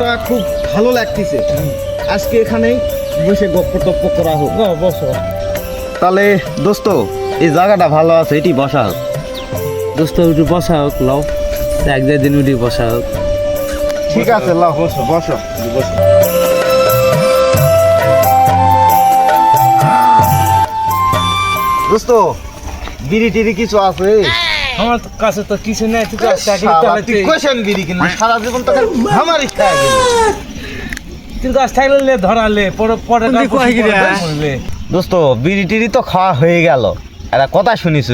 জায়গাটা খুব ভালো লাগতেছে। আজকে এখানেই বসে গপ্প টপ্প করা হোক। বসো। তাহলে দোস্ত এই জায়গাটা ভালো আছে এটি বসা হোক। দোস্ত উঠে বসা হোক লও। এক দেড় দিন উঠে বসা হোক। ঠিক আছে লাও বসো। বসো। বসো দোস্ত বিড়ি টিড়ি কিছু আছে? আমার কাছে তো কিছু নেই তুই তো কোশান বিড়ি কিনবি সারা জীবন তোকে আমারই খায় তুই গাছ থাকলে লে ধরালে পরে পরে কোন গিরা? দোস্ত বিড়ি টিড়ি তো খাওয়া হয়ে গেল। একটা কথা শুনিস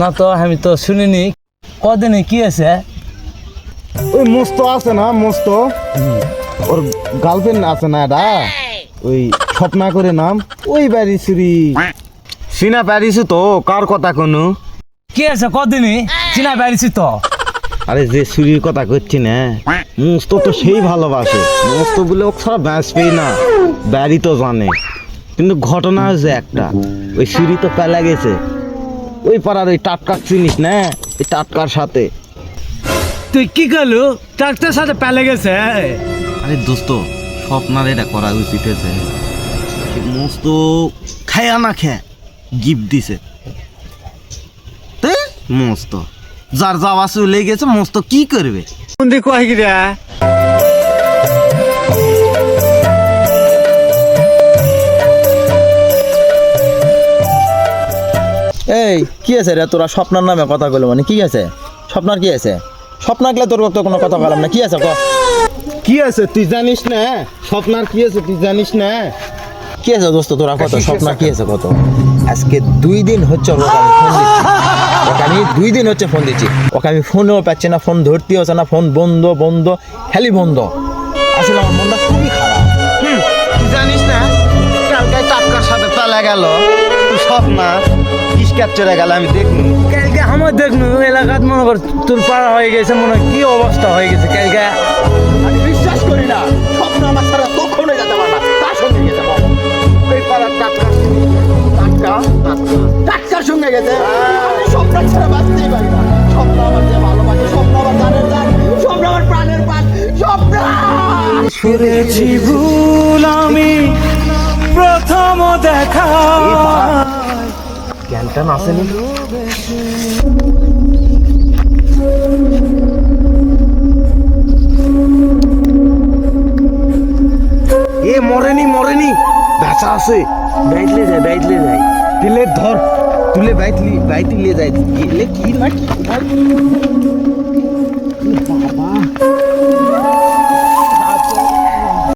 না তো আমি তো শুনিনি। কদিনে কি আছে? ওই মস্ত আছে না মস্ত। ওর গার্লফ্রেন্ড আছে না এটা? ওই স্বপ্না করে নাম। ওই বাড়ি শ্রী সিনা প্যারিস তো কার কথা কোনো? কি আছে? কদিনই? চিনা বেড়েছি তো। আরে যে সুরির কথা করছি না মস্ত তো সেই ভালোবাসে। মস্ত বলে ও ছাড়া বাঁচবেই না। ব্যারি তো জানে। কিন্তু ঘটনা হয়েছে একটা। ওই সিঁড়ি তো পেলা গেছে। ওই পাড়ার ওই টাটকা চিনিস না? ওই টাটকার সাথে। তুই কি করলু? ট্রাক্টর সাথে পেলে গেছে? আরে দোস্ত স্বপ্নার এটা করা উচিত হয়েছে। মস্ত খায়া না খেয়ে গিফট দিছে। মস্ত। যার যাওয়া চলে গেছে মস্ত কি করবে? কোন দিকে কয় গিরা এই কি আছে রে? তোরা স্বপ্নার নামে কথা বলে মানে কি আছে? স্বপ্নার কি আছে? স্বপ্নাকলে তোর তো কোনো কথা বললাম না। কি আছে ক? কি আছে? তুই জানিস না? স্বপ্নার কি আছে? তুই জানিস না? কি আছে দোস্ত তোরা কত? স্বপ্নার কি আছে কত? আজকে দুই দিন হচ্ছে ওকে আমি দুই দিন হচ্ছে ফোন দিচ্ছি। ওকে আমি ফোনও পাচ্ছি না ফোন ধরতে হচ্ছে না ফোন বন্ধ বন্ধ খালি বন্ধ। আসলে আমার মনটা খুবই খারাপ। হুম, জানিস না কালকে টাটকার সাথে পেলা গেল। তুই স্বপ্না কিসকার চলে গেল আমি দেখুন কালকে আমার দেখনু এলাকাত মনে কর তোর পাড়া হয়ে গেছে মনে হয় কি অবস্থা হয়ে গেছে কালকে। আমি বিশ্বাস করি না স্বপ্ন আমার সারা যেতে পারে না। তার সঙ্গে গেছে ওই পাড়ার টাটকা টাটকা। টাটকার সঙ্গে গেছে। ছাড়া বাঁচতেই পারি না। স্বপ্ন আমার যে ভালোবাসে স্বপ্ন আমার জানের জান স্বপ্ন আমার প্রাণের প্রাণ স্বপ্ন! করেছি ভুল আমি প্রথম দেখা। জ্ঞানটা নাসেনি এ মরেনি মরেনি। বেচা আছে। বাইতলে যায় বাইতলে যায়। দিলে ধর তুলে বাইতলি বাইতি নিয়ে যাই। গেলে কি না কি